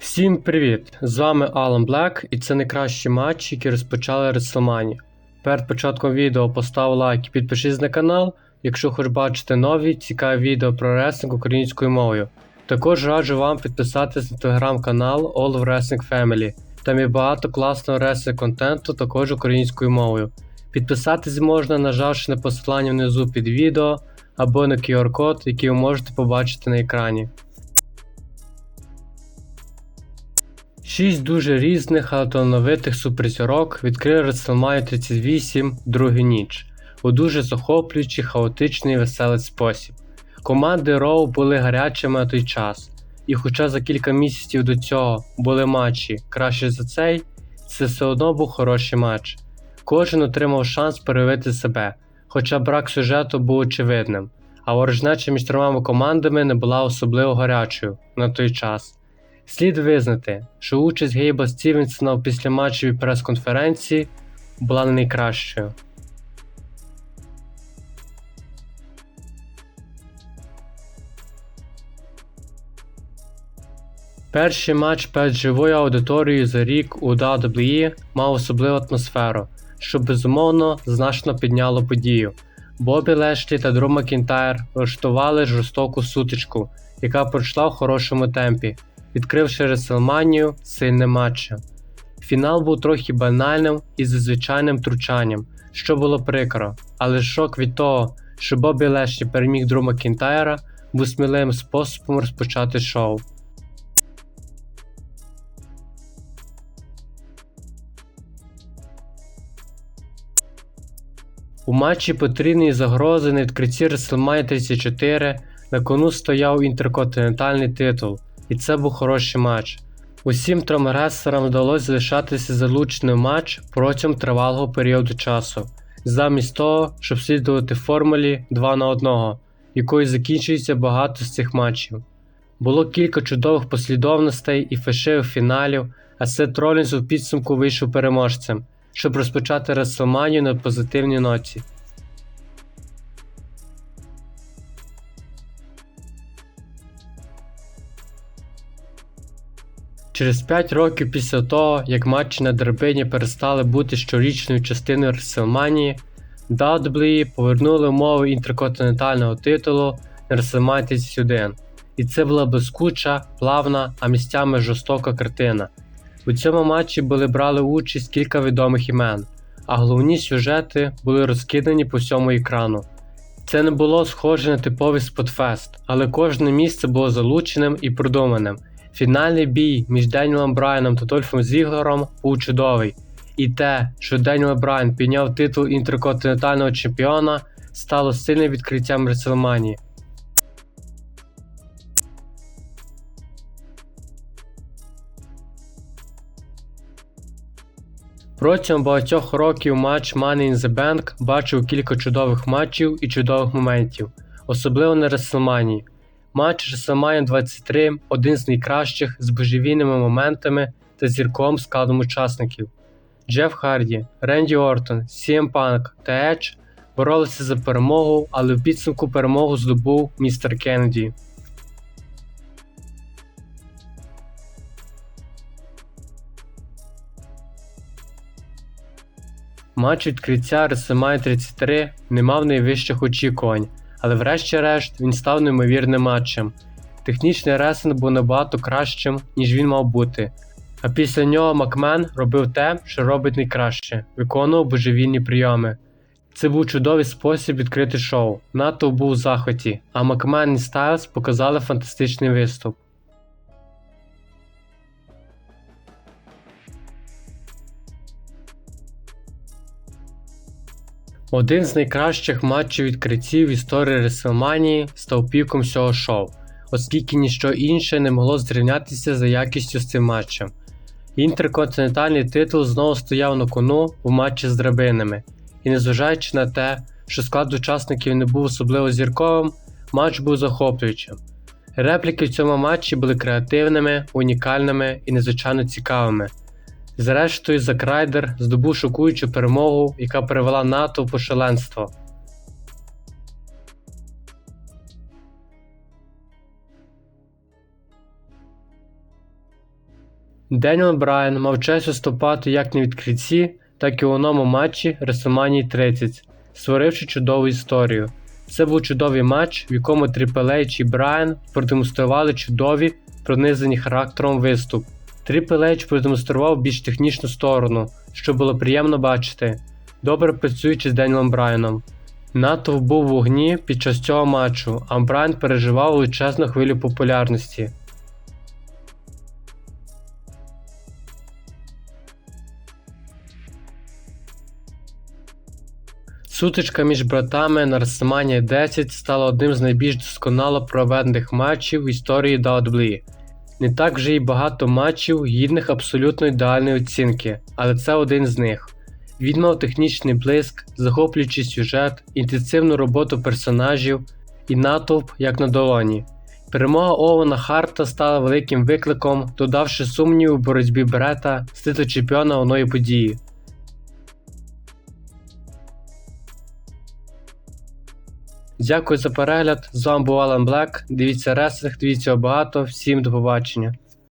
Всім привіт! З вами Алан Блек і це найкращі матчі, які розпочали WrestleMania. Перед початком відео постав лайк і підпишись на канал, якщо хочеш бачити нові цікаві відео про реслінг українською мовою. Також раджу вам підписатись на телеграм-канал All Wrestling Family. Там є багато класного реслінг контенту також українською мовою. Підписатись можна, нажавши на посилання внизу під відео або на QR-код, який ви можете побачити на екрані. Шість дуже різних, але талановитих суперзірок відкрили WrestleMania 38 другу ніч у дуже захоплюючий, хаотичний веселий спосіб. Команди Роу були гарячими на той час, і хоча за кілька місяців до цього були матчі краще за цей, це все одно був хороший матч. Кожен отримав шанс проявити себе, хоча брак сюжету був очевидним, а ворожнеча між трьома командами не була особливо гарячою на той час. Слід визнати, що участь Гейба Стівенсона в післяматчевій прес-конференції була не найкращою. Перший матч перед живою аудиторією за рік у WWE мав особливу атмосферу, що безумовно значно підняло подію. Бобі Лешлі та Дру Макінтайр влаштували жорстоку сутичку, яка пройшла в хорошому темпі, відкривши Реселманію сильним матчем. Фінал був трохи банальним і з звичайним тручанням, що було прикро, але шок від того, що Бобі Лешлі переміг Дру Макінтайра, був сміливим способом розпочати шоу. У матчі потрійної загрози на відкритті WrestleMania 34 на кону стояв інтерконтинентальний титул, і це був хороший матч. Усім трьом рестлерам вдалося залишатися залученим матч протягом тривалого періоду часу, замість того, щоб слідувати формулі 2 на 1, якою закінчується багато з цих матчів. Було кілька чудових послідовностей і фешивих фіналів, а Сет Ролінс у підсумку вийшов переможцем, щоб розпочати Реслманію на позитивній ноті. Через 5 років після того, як матчі на драбині перестали бути щорічною частиною WrestleMania, WWE повернули умови інтерконтинентального титулу на WrestleMania 31. І це була блискуча, плавна, а місцями жорстока картина. У цьому матчі були брали участь кілька відомих імен, а головні сюжети були розкидані по всьому екрану. Це не було схоже на типовий спотфест, але кожне місце було залученим і продуманим. Фінальний бій між Деніелом Брайаном та Дольфом Зіглером був чудовий, і те, що Деніел Брайан підняв титул інтерконтинентального чемпіона, стало сильним відкриттям Реселманії. Протягом багатьох років матч Money in the Bank бачив кілька чудових матчів і чудових моментів, особливо на WrestleMania. Матч WrestleMania 23 один з найкращих з божевільними моментами та зірковим складом учасників. Джеф Харді, Ренді Ортон, CM Punk та Edge боролися за перемогу, але в підсумку перемогу здобув містер Кеннеді. Матч відкриття WrestleMania 33 не мав найвищих очікувань, але врешті-решт він став неймовірним матчем. Технічний ресинг був набагато кращим, ніж він мав бути. А після нього Макмен робив те, що робить найкраще виконував божевільні прийоми. Це був чудовий спосіб відкрити шоу. НАТО був у захваті, а Макмен і Стайлз показали фантастичний виступ. Один з найкращих матчів відкриттів в історії WrestleMania став піком всього шоу, оскільки ніщо інше не могло зрівнятися за якістю з цим матчем. Інтерконтинентальний титул знову стояв на кону в матчі з драбинами, і незважаючи на те, що склад учасників не був особливо зірковим, матч був захоплюючим. Репліки в цьому матчі були креативними, унікальними і незвичайно цікавими. Зрештою, Зак Райдер здобув шокуючу перемогу, яка привела НАТО в шаленство. Деніел Брайан мав честь виступати як на відкритті, так і у одному матчі WrestleMania 30, створивши чудову історію. Це був чудовий матч, в якому H і Брайан продемонстрували чудові, пронизані характером виступ. Triple H продемонстрував більш технічну сторону, що було приємно бачити, добре працюючи з Деніелом Брайаном. Натовп був в вогні під час цього матчу, а Брайан переживав величезну хвилю популярності. Сутичка між братами на WrestleMania 10 стала одним з найбільш досконало проведених матчів в історії WWE. Не так вже й багато матчів гідних абсолютно ідеальної оцінки, але це один з них. Він мав технічний блиск, захоплюючий сюжет, інтенсивну роботу персонажів і натовп як на долоні. Перемога Овена Харта стала великим викликом, додавши сумнів у боротьбі Брета з титул чемпіона оної події. Дякую за перегляд. З вами був Алан Блек. Дивіться реслинг, дивіться багато. Всім до побачення.